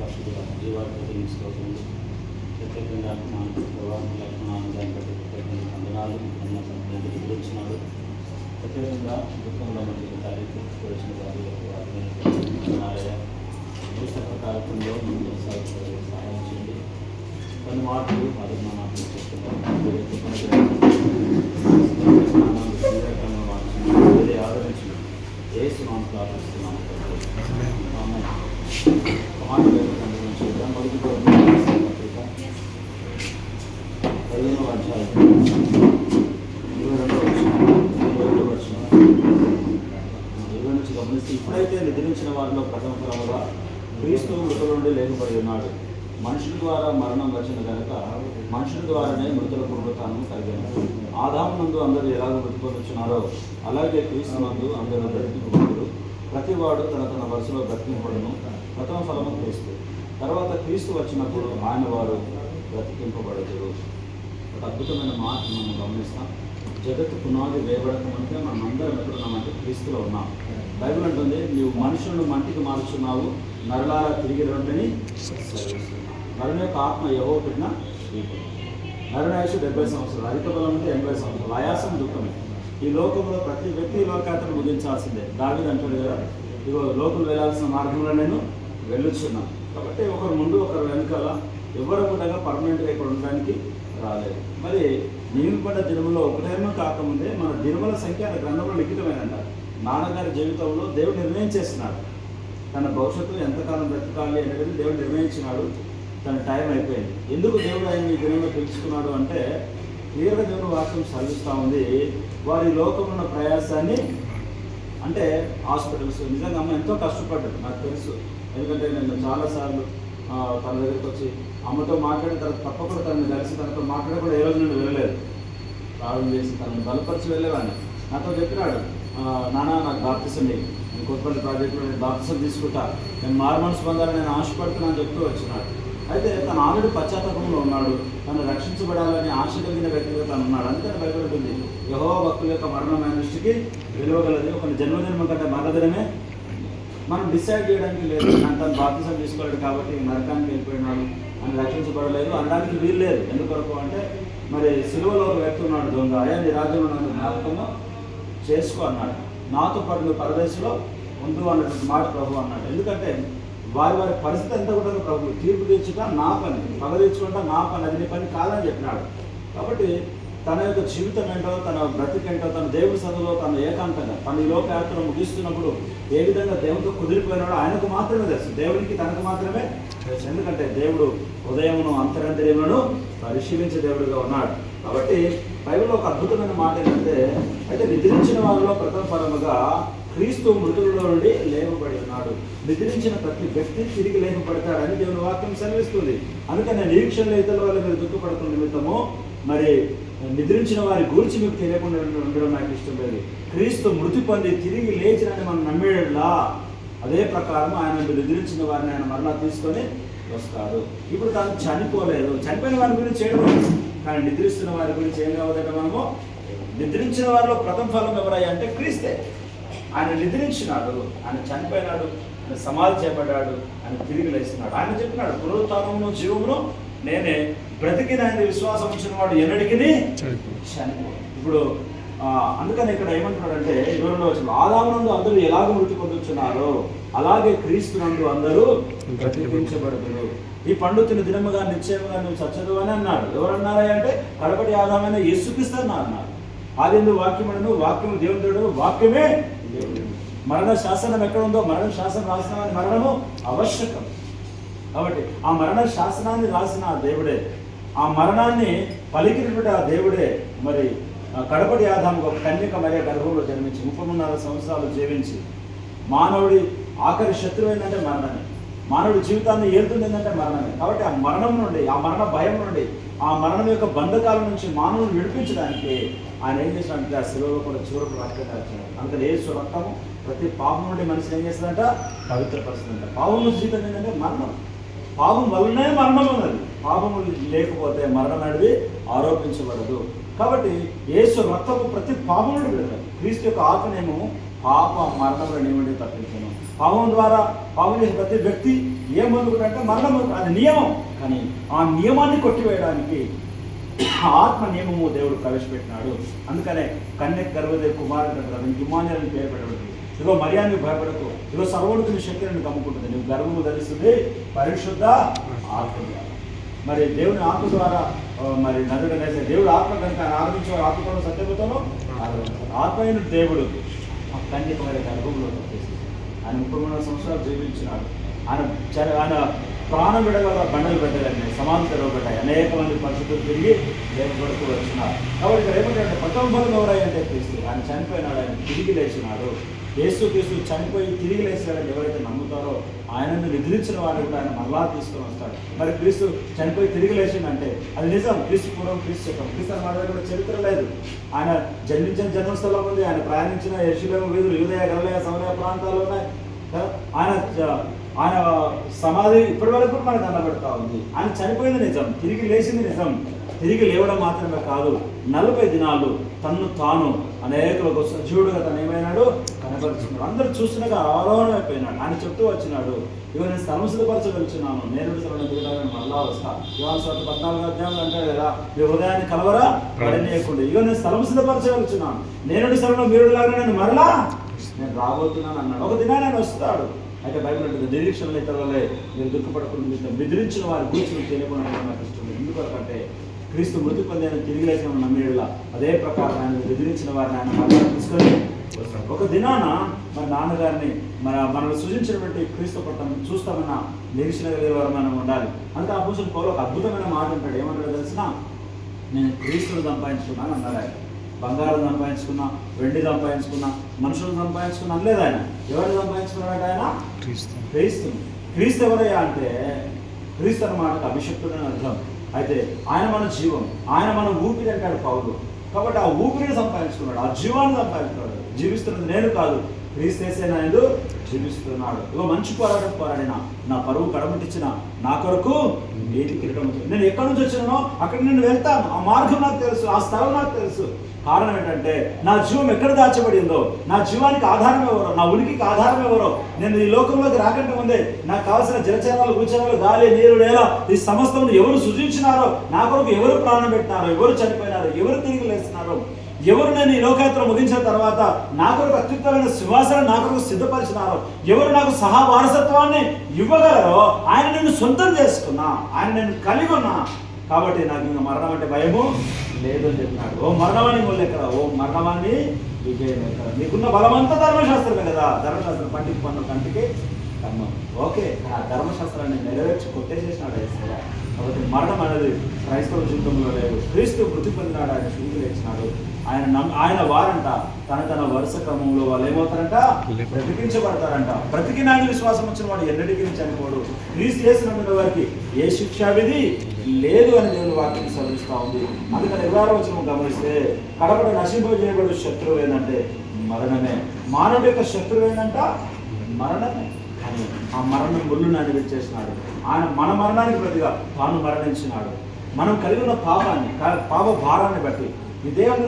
పరిశుద్ధ జీవాధిపతి స్తోత్రములు. ప్రత్యేకంగా మా ప్రభావం దాన్ని బట్టి ప్రత్యేకంగా వందనాలు ప్రత్యేకంగా దుఃఖంలో మనకి తారీఖు వచ్చిన వారి పుస్తక కార్యక్రమంలో మేము కొనసాగుతుంది సహాయం చేయండి. కొన్ని మాటలు అది మా మాటలు చెప్తున్నాం ఆదరించి ప్రార్థిస్తున్నాము. ఆమె పదిహేను అధ్యాయం ఇరవై రెండవ వచ్చిన ఇరవై రెండవ వచ్చిన ఇరవై నుంచి గమనిస్తే ఇప్పుడైతే నిద్రించిన వారిలో ప్రథమ క్రమంగా క్రీస్తు మృతుల నుండి లేకపోయి ఉన్నాడు మనుషుల ద్వారా మరణం వచ్చిన కనుక మనుషుల ద్వారానే మృతుల పునరుతానం కలిగాను. ఆదాము నందు అందరూ ఎలాగ బ్రతికొచ్చున్నారో అలాగే క్రీస్తు నందు అందరూ బ్రతికి ప్రతివాడు తన తన వరుసలో బ్రతికింపడును. ప్రథమ ఫలము క్రీస్తు. తర్వాత క్రీస్తు వచ్చినప్పుడు ఆయన వారు బ్రతికింపబడదురు. ఒక అద్భుతమైన మాట మనం గమనిస్తాం. జగత్తు పునాది వేయబడకమంటే మనం అందరం ఎక్కడున్నామంటే క్రీస్తులో ఉన్నాం. బైబిల్ అంటుంది నీవు మనుషులను మంటికి మార్చున్నావు నరలారా తిరిగి రండిని నరుణ యొక్క ఆత్మ ఎవో పెట్టిన నరునాయుషు డెబ్బై సంవత్సరాలు. అధిక బలం అంటే ఎనభై సంవత్సరాలు. ఆయాసం దుఃఖమే. ఈ లోకంలో ప్రతి వ్యక్తి లోకాతను ముగించాల్సిందే దావిది అంటాడు కదా ఇగో లోకం వెళ్ళాల్సిన మార్గంలో నేను వెళ్ళుచున్నాను కాబట్టి ఒకరు ముందు ఒకరు వెనకాల ఎవరు కూడా పర్మనెంట్గా ఇక్కడ ఉండడానికి రాలేదు. మరి నియమిపడ్డ దినములో ఒకటేమో కాకముందే మన దినముల సంఖ్య ఆయన గ్రంథంలో లిఖితమైనంట నాన్నగారి జీవితంలో దేవుడు నిర్ణయం చేస్తున్నాడు. తన భవిష్యత్తు ఎంతకాలం బ్రతకాలి అనేది దేవుడు నిర్ణయించినాడు. తన టైం అయిపోయింది. ఎందుకు దేవుడు ఆయన ఈ దినంలో పిలుచుకున్నాడు అంటే క్లియర్గా దేవుని వాక్యం చదివిస్తూ ఉంది. వారి లోకంలో ఉన్న ప్రయాసాన్ని అంటే హాస్పిటల్స్ నిజంగా అమ్మ ఎంతో కష్టపడ్డాడు నాకు తెలుసు. ఎందుకంటే నేను చాలాసార్లు తన దగ్గరికి వచ్చి అమ్మతో మాట్లాడిన తర్వాత తప్పకుండా తనని కలిసి తనతో మాట్లాడే కూడా ఏ రోజు నేను వెళ్ళలేదు. ప్రారంభం చేసి తనని బలపరిచి వెళ్ళేవాడిని. నాతో చెప్పినాడు నానా నాన్న నాకు బాప్తిసం నేను కొత్తపల్లి ప్రాజెక్టులో నేను బాప్తిసం తీసుకుంటా. నేను మార్మన్స్ పొందాలని నేను ఆశపడుతున్నాను చెప్తూ వచ్చినాడు. అయితే తను ఆల్రెడీ పశ్చాత్తాపంలో ఉన్నాడు. తను రక్షించబడాలని ఆశ కలిగిన వ్యక్తిగా తను ఉన్నాడు. అందుకని భయపడుతుంది. యహో భక్తుల యొక్క మరణమైన దృష్టికి విలువగలది. ఒక జన్మదినం కంటే మరణదినమే. మనం డిసైడ్ చేయడానికి లేదు. తను బాప్తిసం తీసుకోలేడు కాబట్టి నరకానికి వెళ్ళిపోయినాడు అని రక్షించబడలేదు. అనడానికి వీలు లేదు. ఎందుకొరకు అంటే మరి సిలువలో ఒక వ్యక్తి ఉన్నాడు దొంగ. అయ్యా నీ రాజ్యంలో జ్ఞాపకము చేసుకో అన్నాడు. నాతో పాటు నువ్వు పరదేశంలో ఉండు అన్నటువంటి మాట ప్రభు అన్నాడు. ఎందుకంటే వారి వారి పరిస్థితి ఎంత ఉంటుందో ప్రభు తీర్పు తీర్చుట నా పని పగ తీర్చుకుంటా నా పని అది నీ పని కాదని చెప్పినాడు. కాబట్టి తన యొక్క జీవితం ఏంటో తన బ్రతికేంటో తన దేవుడి సభలో తన ఏకాంతంగా తన ఈ లోకయాత్ర ముగిస్తున్నప్పుడు ఏ విధంగా దేవుడితో కుదిరిపోయినాడో ఆయనకు మాత్రమే తెలుసు. దేవునికి తనకు మాత్రమే తెలుసు. ఎందుకంటే దేవుడు ఉదయమును అంతరంతర్యములను పరిశీలించే దేవుడిగా ఉన్నాడు. కాబట్టి బైబిల్లో ఒక అద్భుతమైన మాట ఏంటంటే అయితే నిద్రించిన వారిలో ప్రథమ పరముగా క్రీస్తు మృతులలో నుండి లేవబడి ఉన్నాడు నిద్రించిన ప్రతి వ్యక్తి తిరిగి లేవబడతాడని దేవుని వాక్యం సెలవిస్తుంది. అందుకని నిరీక్షణ ఇతరుల వల్ల మీరు దుఃఖపడుతున్న నిమిత్తము మరి నిద్రించిన వారి గురించి మీకు తెలియకుండా ఉండడం నాకు ఇష్టం లేదు. క్రీస్తు మృతి పొంది తిరిగి లేచినని మనం నమ్మేలా? అదే ప్రకారం ఆయన నిద్రించిన వారిని ఆయన మరలా తీసుకొని వస్తాడు. ఇప్పుడు తాను చనిపోలేదు. చనిపోయిన వారి గురించి చేయడం కానీ నిద్రిస్తున్న వారి గురించి ఏం కావద్దంటే మనము నిద్రించిన వారిలో ప్రథమ ఫలం ఎవరయ్యా అంటే క్రీస్తే. ఆయన నిద్రించినాడు ఆయన చనిపోయినాడు ఆయన సమాధి చేపడ్డాడు ఆయన తిరిగి లేస్తున్నాడు ఆయన చెప్పినాడు పునరుత్నమును జీవమును నేనే బ్రతికిన ఆయన విశ్వాసం ఉంచిన వాడు ఎన్నడికి చనిపో. ఇప్పుడు అందుకని ఇక్కడ ఏమంటున్నాడంటే ఇరవై రెండో వచ్చిన ఆదామునందు అందరూ ఎలాగ మృతి పొందుతున్నారో అలాగే క్రీస్తునందు అందరూ బ్రతికించబడుతున్నారు ఈ పండు తిన దినముగా నిశ్చయముగా నువ్వు చచ్చదు అని అన్నాడు. ఎవరన్నారా అంటే కడపటి ఆదామైన యేసుక్రీస్తు అన్నారు ఆది వాక్యములను వాక్యము దేవుడు వాక్యమే మరణ శాసనం ఎక్కడ ఉందో మరణ శాసనం రాసిన మరణము ఆవశ్యకం. కాబట్టి ఆ మరణ శాసనాన్ని రాసిన ఆ దేవుడే ఆ మరణాన్ని పలికినటువంటి ఆ దేవుడే మరి కడపటి ఆదాము ఒక కన్యక మరియ గర్భంలో జన్మించి ముప్పై సంవత్సరాలు జీవించి మానవుడి ఆఖరి శత్రువు ఏంటంటే మరణమే. మానవుడి జీవితాన్ని ఏలుతుంది ఏంటంటే మరణమే. కాబట్టి ఆ మరణం నుండి ఆ మరణ భయం నుండి ఆ మరణం యొక్క బంధకాల నుంచి మానవుని విడిపించడానికి ఆయన ఏం చేసినట్టు ఆ శిలువలో కూడా చివరకు రక్తం వచ్చింది అందుకని ఏ రక్తము ప్రతి పాపం నుండి మనిషిని ఏం చేస్తుందంట? పవిత్రపరుస్తుందంట. పాపం నుంచి జీవితం ఏంటంటే మరణం. పాపం వల్లనే మరణం ఉన్నది. పాపము లేకపోతే మరణం అనేది ఆరోపించబడదు. కాబట్టి యేసు రక్తము ప్రతి పాపం నుండి విడుదల క్రీస్తు యొక్క ఆత్మనేమో పాప మరణంలో నిమిడి తప్పించను. పాపం ద్వారా పాపం చేసిన ప్రతి వ్యక్తి ఏం పొందుకుంటే అంటే మరణం అది నియమం. కానీ ఆ నియమాన్ని కొట్టివేయడానికి ఆత్మ నియమము దేవుడు ప్రవేశపెట్టినాడు. అందుకనే కన్య గర్భదేవి కుమారుడు అంటారు పేరు పెట్టబడింది ఇదిగో మర్యాదకి భయపడకు. ఇదిగో సర్వోన్నతుని శక్తిని కమ్ముకుంటుంది. నువ్వు గర్భము ధరిస్తుంది పరిశుద్ధ ఆత్మ. మరి దేవుని ఆత్మ ద్వారా మరి నదుడు వేసే దేవుడు ఆత్మ కనుక ఆయన ఆరాధించే ఆత్మతో సత్యముతోనూ ఆరాధించాడు దేవుడు ఆ కన్యక మరి గర్భంలో ఆయన ముప్పై మూడు సంవత్సరాలు జీవించినాడు. ఆయన ఆయన ప్రాణం విడగల బండలు పెట్టాలని సమాధి పెట్టాయి. అనేక మంది పరిస్థితులు తిరిగి లేకపోడుతూ వచ్చినారు. కాబట్టి ఇక్కడ ఏమంటే ప్రథమ ఫలం క్రీస్తు ఆయన చనిపోయినాడు ఆయన తిరిగి లేచినాడు. యేసు క్రీస్తు చనిపోయి తిరిగి లేచినాడని ఎవరైతే నమ్ముతారో ఆయనను నిద్రించిన వారిని కూడా ఆయన మళ్ళా తీసుకొని వస్తాడు. మరి క్రీస్తు చనిపోయి తిరిగి లేచిందంటే అది నిజం. క్రీస్తు పూర్వం క్రీస్తు చెప్పం క్రీస్తు అన్న కూడా చరిత్ర లేదు. ఆయన జన్మించిన జన్మస్థలం ఉంది. ఆయన ప్రయాణించిన యశులేమ వీధులు యూదయ గలయ సమయ ప్రాంతాలు ఉన్నాయి. ఆయన ఆయన సమాధి ఇప్పటి వరకు మనకు కనబడతా ఉంది. ఆయన చనిపోయింది నిజం తిరిగి లేచింది నిజం. తిరిగి లేవడం మాత్రమే కాదు నలభై దినాలు తన్ను తాను అనేకులకు సజీవుడుగా తను ఏమైనాడు? కనబరుచున్నాడు అందరూ చూస్తున్నగా ఆరోహణ అయిపోయినాడు ఆయన చెప్తూ వచ్చినాడు. ఇవ నేను స్థలం నేను స్థలం దిగడానికి మళ్ళా వస్తా. ఇవాళ స్వార్థ పద్నాలుగు అధ్యాయులు అంటాడు కదా మీ హృదయాన్ని కలవరా? పడనీయకుండా. ఇక నేను స్థలం నేను స్థలంలో మీరు లాగా నేను మరలా? నేను రాబోతున్నాను అన్నాడు. ఒక దినా నేను వస్తాడు. అయితే బైబిల్ అంటుంది నిరీక్షణ ఇతరులే మీరు దుఃఖపడకుండా బెదిరించిన వారి గురించి మీకు తెలియకుండా నాకు ఇష్టం ఎందుకంటే క్రీస్తు మృతి పొంది తిరిగి లేచిన నమ్మేళ్ళ అదే ప్రకారం ఆయన బెదిరించిన వారిని ఆయన తీసుకొని ఒక దినాన మన నాన్నగారిని మన మనల్ని సృజించినటువంటి క్రీస్తు పట్టం చూస్తామన్న నిరీక్షణ కలిగే వారు మనం ఉండాలి. అంటే ఆ పూసిన పౌలు ఒక అద్భుతమైన మాట అంటాడు. ఏమంటాడు తెలిసిన నేను క్రీస్తులు సంపాదించుకున్నాను అన్నాడు ఆయన. బంగారం సంపాదించుకున్నా వెండి సంపాదించుకున్నా మనుషులను సంపాదించుకున్నా అనలేదు ఆయన. ఎవరు సంపాదించుకున్నాడు ఆయన? క్రీస్తు. క్రీస్తు. ఎవరయ్యా అంటే క్రీస్తు అన్నమాట అభిషక్తుడు అని అర్థం. అయితే ఆయన మన జీవం. ఆయన మన ఊపిరి అంటాడు పౌరుడు కాబట్టి ఆ ఊపిరిని సంపాదించుకున్నాడు. ఆ జీవాన్ని సంపాదించుకున్నాడు. జీవిస్తున్నది నేను కాదు. క్రీస్తేసే నాయుడు జీవిస్తున్నాడు. ఇగో మంచి పోరాటం పోరాడిన నా పరువు కడమటిచ్చిన నా కొరకు నీటి కిరీటం. నేను ఎక్కడి నుంచి వచ్చినానో అక్కడ నేను వెళ్తాను. ఆ మార్గం నాకు తెలుసు. ఆ స్థలం నాకు తెలుసు. కారణం ఏంటంటే నా జీవం ఎక్కడ దాచబడిందో నా జీవానికి ఆధారం ఎవరో నా ఉనికికి ఆధారం ఎవరో నేను ఈ లోకంలోకి రాకంటే ముందే నాకు కావాల్సిన జలచరాలు భూచరాలు గాలి నీరు నేల ఈ సమస్తం ఎవరు సృజించినారో నా కొరకు ఎవరు ప్రాణం పెట్టినారో ఎవరు చనిపోయినారో ఎవరు తిరిగి లేస్తున్నారో ఎవరు నేను ఈ లోకయాత్ర ముగించిన తర్వాత నా కొరకు అత్యుత్తమైన సింహాసనం నా కొరకు సిద్ధపరిచినారో ఎవరు నాకు సహా వారసత్వాన్ని ఇవ్వగలరో ఆయన నేను సొంతం చేసుకున్నా ఆయన నేను కలిగి ఉన్నా కాబట్టి నాకు ఇంకా మరణం అంటే భయము లేదు అని చెప్పినాడు. ఓ మరణవాణి మొదలు ఎక్కడ ఓ మరణవాణి విజయం ఎక్కడ నీకున్న బలమంతా ధర్మశాస్త్రమే కదా. ధర్మశాస్త్రం పంటికి పన్ను కంటికి కర్మ. ఓకే ఆ ధర్మశాస్త్రాన్ని నెరవేర్చి కొట్టేసేసినాడు ఏసయ్య. కాబట్టి మరణం అనేది క్రైస్తవ జీవితంలో లేదు. క్రీస్తు మృతి పొందినాడు ఆయన తిరిగి లేచినాడు. ఆయన నమ్- ఆయన వారంట. తన తన వరుస క్రమంలో వాళ్ళు ఏమవుతారంట? బ్రతికించబడతారంట. బ్రతికిన విశ్వాసం వచ్చిన వాడు ఎన్నటికీ చనిపోడు. క్రీస్తు చేసిన వారికి ఏ శిక్షా విధి? లేదు అని దేవుని వాక్యం సవరిస్తూ ఉంది. అందుకని ఇరవై వచ్చిన గమనిస్తే కడపడ నశింపజేయబడు శత్రువు ఏంటంటే మరణమే. మానవుడి యొక్క శత్రువు ఏంటంట? మరణమే. కానీ ఆ మరణం ముళ్ళు ఆయన ఆయన మన మరణానికి ప్రతిగా తాను మరణించినాడు. మనం కలిగి ఉన్న పాపాన్ని కా- పాప భారాన్ని బట్టి ఈ దేవుడు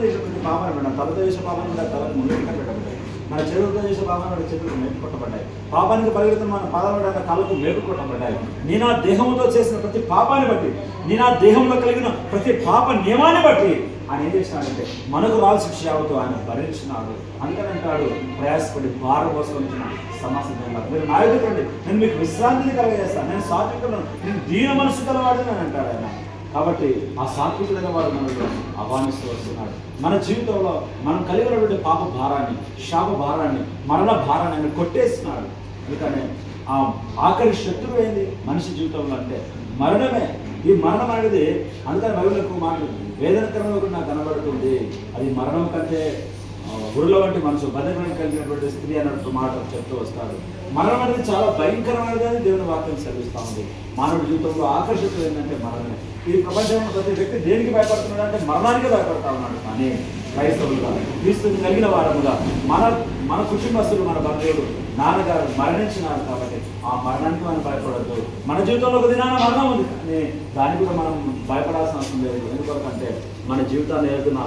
పాపాన్ని పెట్టడం తలతో చేసే పాపాన్ని బట్టి తల ముందు పెట్టబడ్డాయి మన చెరువుతో చేసే పాపాన్ని బట్టి చెరువులు మేపు కొట్టబడ్డాయి. పాపానికి పరిగెత్తున్న మన పాదాలు బట్టి కళ్ళకు మేపు కొట్టబడ్డాయి. నీ నా దేహంతో చేసిన ప్రతి పాపాన్ని బట్టి నీ నా దేహంలో కలిగిన ప్రతి పాప నియమాన్ని బట్టి ఆయన ఏం చేసినాడంటే మనకు రాల్ శిక్ష యావతో ఆయన భరించినాడు. అంతనంటాడు అంటాడు ప్రయాసపడి భారం కోసం వచ్చిన సమాసంగా మీరు నా ఎదుట నేను మీకు విశ్రాంతిని కలగజేస్తాను. నేను సాత్వికులను నేను దీన మనసు కలవాడని అని అంటాడు ఆయన. కాబట్టి ఆ సాత్వికుడైన వారు మనల్ని ఆహ్వానిస్తూ వస్తున్నాడు. మన జీవితంలో మనం కలిగి ఉన్నటువంటి పాప భారాన్ని శాప భారాన్ని మరణ భారాన్ని ఆయన కొట్టేస్తున్నాడు. అందుకనే ఆ ఆఖరి శత్రువు ఏంది? మనిషి జీవితంలో అంటే మరణమే. ఈ మరణం అనేది అందుకని బైబిల్ మాట మాటలు వేదనకరంగా నాకు కనబడుతుంది. అది మరణం కంటే గురుల వంటి మనసు బద్దకం కలిగినటువంటి స్త్రీ అన్నట్టు మాట చెప్తూ వస్తారు. మరణం అనేది చాలా భయంకరమైనది అని దేవుని వాక్యం సెలవిస్తూ ఉంది. మానవుడి జీవితంలో ఆకర్షితం ఏంటంటే మరణమే. ఈ ప్రపంచంలో ప్రతి వ్యక్తి దేనికి భయపడుతున్నాడు అంటే మరణానికి భయపడతా ఉన్నాడు. కానీ క్రైస్తవులుగా క్రీస్తుని కలిగిన వారముగా మన మన కుటుంబస్తులు మన బంధువులు నాన్నగారు మరణించినారు కాబట్టి ఆ మరణానికి మనం భయపడద్దు. మన జీవితంలో ఒక దినాన మరణం ఉంది. కానీ దాన్ని కూడా మనం భయపడాల్సిన అవసరం లేదు. ఎందుకంటే మన జీవితాన్ని ఎదుగుతున్న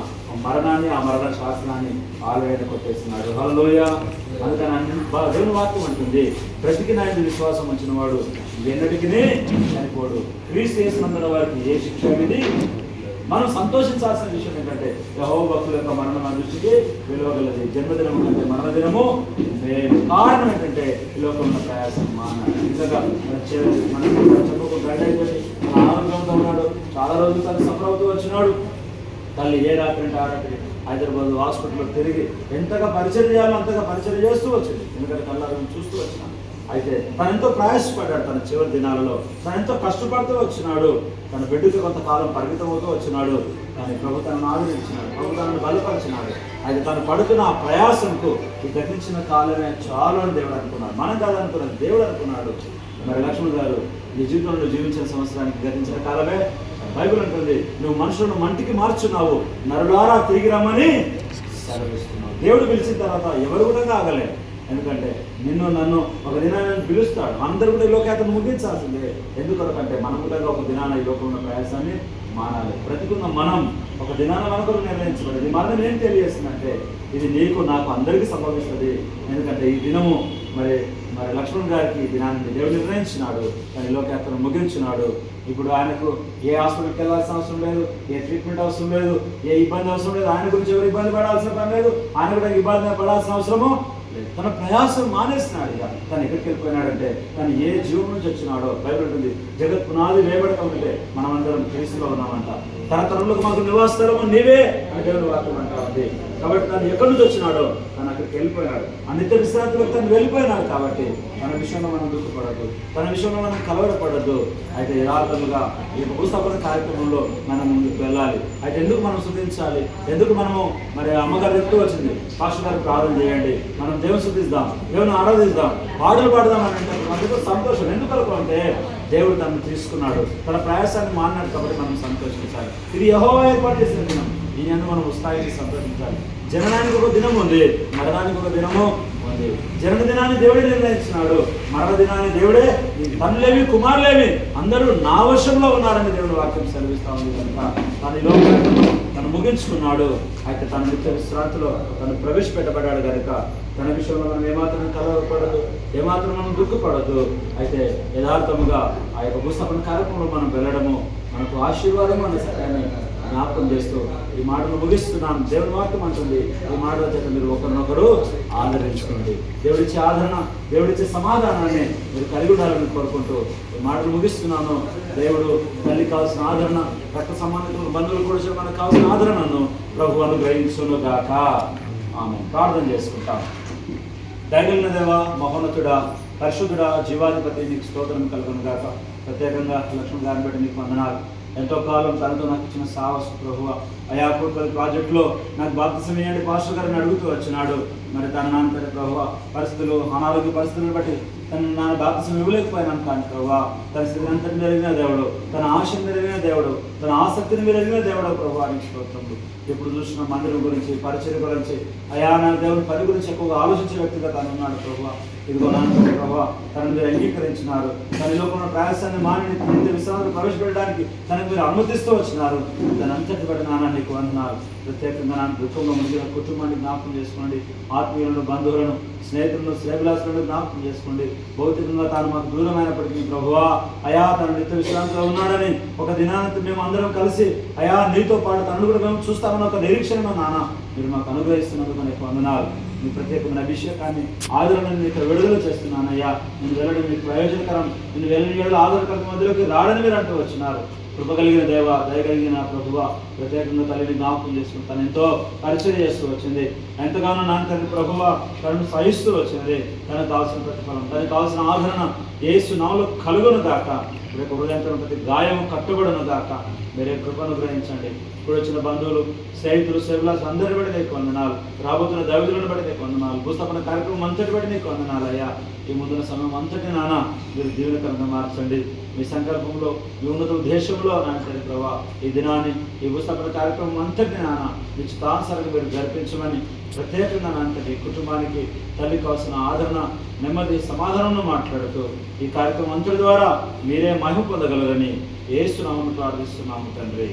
మరణాన్ని ఆ మరణ శాస్త్రాన్ని ఆల్రెడీ కొట్టేస్తున్నాడు. హలోయ అందుకని అన్ని దేవుని వాక్యం ఉంటుంది బ్రతికిన నాయన విశ్వాసం వచ్చిన వాడు ఎన్నటికీ చనిపోడు. క్రీస్తు చేసినందున వారికి ఏ శిక్ష అనేది మనం సంతోషించాల్సిన విషయం ఏంటంటే యహో భక్తుల యొక్క మరణం మన దృష్టికి విలువగలది. జన్మదినం కంటే మరణదినము. మేము కారణం ఏంటంటే ఈ లోకంలో ప్రయాసం మాన. నిజంగా మన చే- గడ్డ అయిపోయి ఉన్నాడు. చాలా రోజులు తను సఫర్ అవుతూ వచ్చినాడు. తల్లి ఏ రాత్రి అంటే ఆ రాత్రి హైదరాబాద్ హాస్పిటల్లో తిరిగి ఎంతగా పరిచయం చేయాలో అంతగా పరిచయం చేస్తూ వచ్చింది. ఎందుకంటే కళ్ళాలను చూస్తూ వచ్చినాను అయితే తను ఎంతో ప్రయాసపడ్డాడు తన చివరి దినాలలో. తను ఎంతో కష్టపడుతూ వచ్చినాడు. తన బిడ్డకు కొంతకాలం పరిమితం అవుతూ వచ్చినాడు. కానీ ప్రభు తనను ఆదరించినాడు ప్రభు తనను బలపరిచినాడు. అయితే తను పడుతున్న ఆ ప్రయాసంకు ఈ గతించిన కాలమే చాలు అని దేవుడు అనుకున్నాడు. మనం కాదనుకున్నాడు దేవుడు అనుకున్నాడు. మరి లక్ష్మణ్ గారు నీ జీవితంలో జీవించిన సంవత్సరానికి గతించిన కాలమే బైబిల్ అంటుంది. నువ్వు మనుషులను మంటికి మార్చున్నావు. నరులారా తిరిగి రమ్మని సెలవిస్తున్నావు. దేవుడు పిలిచిన తర్వాత ఎవరు కూడా ఆగలే ఎందుకంటే నిన్ను నన్ను ఒక దినాన్ని పిలుస్తాడు. అందరూ కూడా ఈ లోకేతను ముగించాల్సిందే. ఎందుకంటే మనం కూడా ఒక దినాన ఈ లోకంలో ప్రయాసాన్ని మానాలి. బ్రతికున్న మనం ఒక దినాన మనకు నిర్ణయించబడింది మనం ఏం తెలియజేస్తుందంటే ఇది నీకు నాకు అందరికీ సంభవిస్తుంది. ఎందుకంటే ఈ దినము మరి మరి లక్ష్మణ్ గారికి ఈ దినాన్ని దేవుడు నిర్ణయించినాడు. కానీ లోకేతను ముగించినాడు. ఇప్పుడు ఆయనకు ఏ హాస్పిటల్కి వెళ్ళాల్సిన అవసరం లేదు ఏ ట్రీట్మెంట్ అవసరం లేదు ఏ ఇబ్బంది అవసరం లేదు. ఆయన గురించి ఎవరు ఇబ్బంది పడాల్సిన పని లేదు. ఆయన కూడా ఇబ్బంది పడాల్సిన అవసరము తన ప్రయాసం మానేస్తున్నాడు ఇక. తను ఎక్కడికి వెళ్ళిపోయినాడంటే తను ఏ జీవం నుంచి వచ్చినాడో బైబిల్ ఉంటుంది. జగత్ పునాది వేయబడతా ఉంటే మనమందరం క్రీస్తులో ఉన్నామంట. తన తరంలోకి మాకు నివాసస్థలము నీవే అని దేవుడు వాక్యం అంటా ఉంది. కాబట్టి తను ఎక్కడి నుంచి వచ్చినాడో తను అక్కడికి వెళ్ళిపోయినాడు. ఆ నిత్య విశ్రాంతిలోకి తను వెళ్ళిపోయినాడు కాబట్టి తన విషయంలో మనం దుఃఖపడద్దు తన విషయంలో మనం కలవరపడద్దు. అయితే యథార్థముగా ఈ భూస్థాపన కార్యక్రమంలో మనం ముందుకు వెళ్ళాలి. అయితే ఎందుకు మనం శుద్ధించాలి? ఎందుకు మనము మరి అమ్మగారు ఎత్తు వచ్చింది? పాస్టర్ గారు ప్రార్థన చేయండి. మనం దేవుని శుద్ధిద్దాం దేవుని ఆరాధిద్దాం పాటలు పాడదాం అని అంటే మనకు సంతోషం. ఎందుకు అంటే దేవుడు తనను తీసుకున్నాడు. తన ప్రయాసాన్ని మాన్నాడు కాబట్టి మనం సంతోషించాలి. ఇది యహో ఏర్పాటు చేసిన దినం. ఈ అందు మనం ఉత్సాహించి సంతోషించాలి. జననానికి ఒక దినం ఉంది. మరణానికి ఒక దినము ఉంది. జనన దినాన్ని దేవుడే నిర్ణయించినాడు. మరణ దినాన్ని దేవుడే తనులేమి కుమారులేమి కుమారులేవి అందరూ నా వశంలో ఉన్నారని దేవుడు వాక్యం సెలవిస్తా ఉంది కనుక. తన ఈ తను ముగించుకున్నాడు. అయితే తన నిత్య విశ్రాంతిలో తను ప్రవేశపెట్టబడ్డాడు కనుక తన విషయంలో మనం ఏమాత్రం కలవపడదు ఏమాత్రం మనం దుఃఖపడదు అయితే యథార్థముగా ఆ యొక్క భూస్థాపన కార్యక్రమంలో మనం వెళ్ళడము మనకు ఆశీర్వాదం అనే సత్యాన్ని జ్ఞాపకం చేస్తూ ఈ మాటను ముగిస్తున్నాను. దేవుని వాక్యం అంటుంది. ఈ మాటల చేత మీరు ఒకరినొకరు ఆదరించుకోండి. దేవుడిచ్చే ఆదరణ దేవుడిచ్చే సమాధానాన్ని మీరు కలిగి ఉండాలని కోరుకుంటూ ఈ మాటలు ముగిస్తున్నాను. దేవుడు తల్లి కావాల్సిన ఆదరణ రక్త సంబంధించిన బంధువులు కూడా మనకు కావాల్సిన ఆదరణను ప్రభు అనుగ్రహించును గాక. ఆమె ప్రార్థన చేసుకుంటాం. దయగలిగిన దేవ మహోన్నతుడా పరిశుద్ధుడా జీవాధిపతి నీకు స్తోత్రం కలుగును గాక. ప్రత్యేకంగా లక్ష్మణ్ గారిని బట్టి నీకు వందనాలు. ఎంతో కాలం తనతో నాకు ఇచ్చిన సాహస ప్రభు. అయా పూర్పల్లి ప్రాజెక్టులో నాకు బాప్తిసం ఇవ్వండి పాస్టర్ గారిని అడుగుతూ వచ్చినాడు. మరి తన నాన్న ప్రభు పరిస్థితులు అనారోగ్య పరిస్థితులను బట్టి తన నా బాప్తిసం ఇవ్వలేకపోయాను అనుకోండి ప్రభా తన సిద్ధాంతం మెరిగిన దేవుడు తన ఆశ మెరిగిన దేవుడు తన ఆసక్తిని మెరిగిన దేవుడు ప్రభా అని స్తోత్రములు. ఎప్పుడు చూసిన మందిరం గురించి పరిచయం గురించి అయా నా దేవుని పని గురించి ఎక్కువగా ఆలోచించే వ్యక్తిగా తను ఉన్నాడు ప్రభు. ఇదిగో నాన్న ప్రభావ తనను మీరు అంగీకరించినారు. తన లోపల ప్రయాసాన్ని మాని నిత్య విశ్రాంతి ప్రవేశపెట్టడానికి తనకు మీరు అనుమతిస్తూ వచ్చినారు. దాని అంతటి బట్టి నాన్న నీకు అన్నారు ప్రత్యేకంగా నాన్న దుఃఖంలో ముగిన కుటుంబాన్ని జ్ఞాపకం చేసుకోండి. ఆత్మీయులను బంధువులను స్నేహితులను శ్రేభిలాసులను జ్ఞాపకం చేసుకోండి. భౌతికంగా తాను మాకు దూరమైనప్పటికీ ప్రభువా అయా తన నిత్య విశ్రాంతిలో ఉన్నాడని ఒక దినానంత మేము అందరం కలిసి అయా నీతో పాటు తనను కూడా మేము చూస్తామని ఒక నిరీక్షణ నాన్న మీరు మాకు అనుగ్రహిస్తున్నందుకు నీకు వందనాలు. నీ ప్రత్యేకమైన అభిషేకాన్ని ఆదరణను ఇక్కడ విడుదల చేస్తున్నాను అయ్యా నేను వెళ్ళడం మీకు ప్రయోజనకరం. నేను వెళ్ళిన ఏళ్ళు ఆదరణకరం మధ్యలోకి రాడని మీరు అంటూ వచ్చినారు. కృప కలిగిన దేవ దయగలిగిన ప్రభువ ప్రత్యేకంగా తల్లిని జ్ఞాపకం చేసుకుని తను ఎంతో పరిచయం చేస్తూ వచ్చింది. ఎంతగానో నా తన ప్రభువ తనను సహిస్తూ వచ్చింది. తనకు కావాల్సిన ప్రతిఫలం తనకు కావాల్సిన ఆదరణ ఏసు నాలో కలుగును దాకా రేపు హృదయంతో ప్రతి గాయం కట్టుబడును దాకా మీరే కృపను గ్రహించండి ఇప్పుడు వచ్చిన బంధువులు స్నేహితులు సెవిలాస్ అందరి బట్టి నీకు వందనాలు. రాబోతున్న దైవజులను బట్టి నీకు వందనాలు. భూస్థాపన కార్యక్రమం అంతటి బట్టి నీకు వందనాలు అయ్యా ఈ ముందున్న సమయం అంతటి నాన్న మీరు దీవెనకరంగా మార్చండి. మీ సంకల్పంలో మీ ఉన్నత ఉద్దేశంలో నాన్న ప్రభా ఈ దినాన్ని ఈ భూస్థాపన కార్యక్రమం అంతటి నాన్న మీ చిత్తానుసారంగా మీరు జరిపించమని ప్రత్యేకంగా నాన్న కుటుంబానికి తల్లి కావాల్సిన ఆదరణ నెమ్మది సమాధానంలో మాట్లాడుతూ ఈ కార్యక్రమం అంతటి ద్వారా మీరే మహిమ పొందగలరని ఏసునామను ప్రార్థిస్తున్నాము తండ్రి.